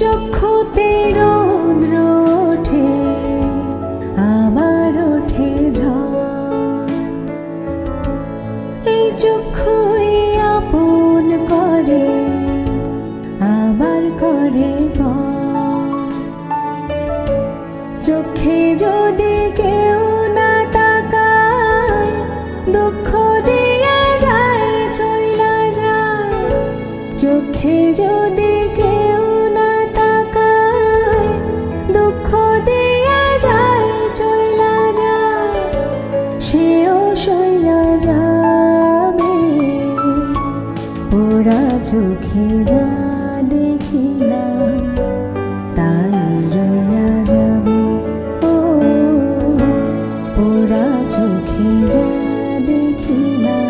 চক্ষুতে রৌদ্র ওঠে, আমার ওঠে এই চক্ষুই আপন করে, আমার করে চোখে যদি কেউ না তাকায়, দুঃখ দিয়ে যায় চইলা যায়। চোখে যদি সেও সইয়া যাবে। পোড়া চোখে যা দেখিলাম, তাই রইয়া যাবে। ও, পোড়া চোখে যা দেখিলাম